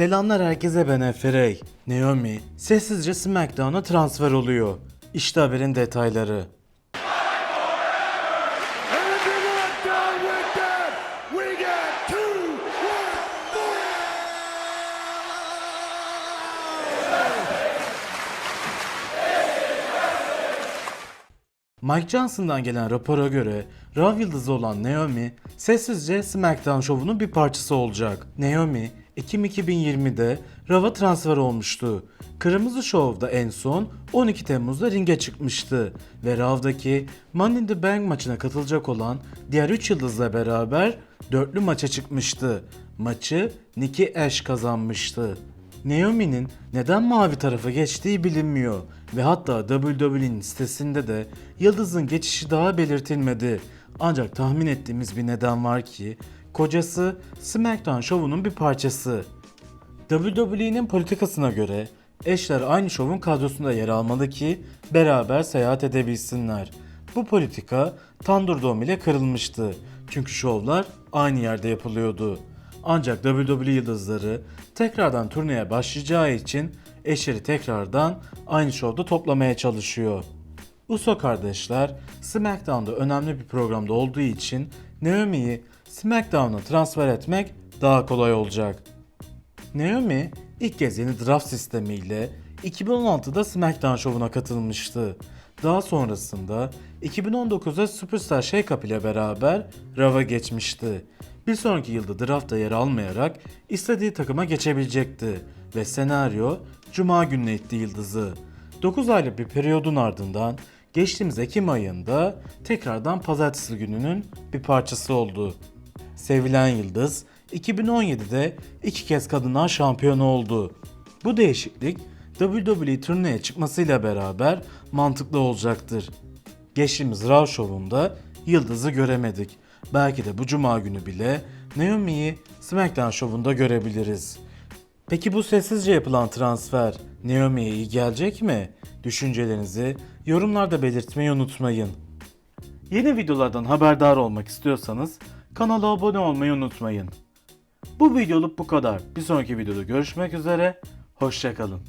Selamlar herkese ben Efe Rey. Naomi sessizce SmackDown'a transfer oluyor. İşte haberin detayları. Mike Johnson'dan gelen rapora göre Raw yıldızı olan Naomi sessizce SmackDown şovunun bir parçası olacak. Naomi Ekim 2020'de Raw'a transfer olmuştu. Kırmızı Show'da en son 12 Temmuz'da ringe çıkmıştı ve Raw'daki Money in the Bank maçına katılacak olan diğer 3 yıldızla beraber dörtlü maça çıkmıştı. Maçı Nikki Ash kazanmıştı. Naomi'nin neden mavi tarafa geçtiği bilinmiyor ve hatta WWE'nin sitesinde de yıldızın geçişi daha belirtilmedi. Ancak tahmin ettiğimiz bir neden var ki kocası SmackDown şovunun bir parçası. WWE'nin politikasına göre eşler aynı şovun kadrosunda yer almalı ki beraber seyahat edebilsinler. Bu politika Thunderdome ile kırılmıştı. Çünkü şovlar aynı yerde yapılıyordu. Ancak WWE yıldızları tekrardan turneye başlayacağı için eşleri tekrardan aynı şovda toplamaya çalışıyor. Uso kardeşler SmackDown'da önemli bir programda olduğu için Naomi'yi SmackDown'a transfer etmek daha kolay olacak. Naomi ilk kez yeni draft sistemiyle 2016'da SmackDown şovuna katılmıştı. Daha sonrasında 2019'da Superstar Shake-Up ile beraber Raw'a geçmişti. Bir sonraki yılda draftta yer almayarak istediği takıma geçebilecekti ve senaryo Cuma gününe itti yıldızı. 9 aylık bir periyodun ardından geçtiğimiz Ekim ayında tekrardan pazartesi gününün bir parçası oldu. Sevilen Yıldız 2017'de iki kez kadınlar şampiyonu oldu. Bu değişiklik WWE turneye çıkmasıyla beraber mantıklı olacaktır. Geçtiğimiz Raw şovunda Yıldız'ı göremedik. Belki de bu cuma günü bile Naomi'yi SmackDown şovunda görebiliriz. Peki bu sessizce yapılan transfer Naomi'ye iyi gelecek mi? Düşüncelerinizi yorumlarda belirtmeyi unutmayın. Yeni videolardan haberdar olmak istiyorsanız kanala abone olmayı unutmayın. Bu videoluk bu kadar. Bir sonraki videoda görüşmek üzere. Hoşçakalın.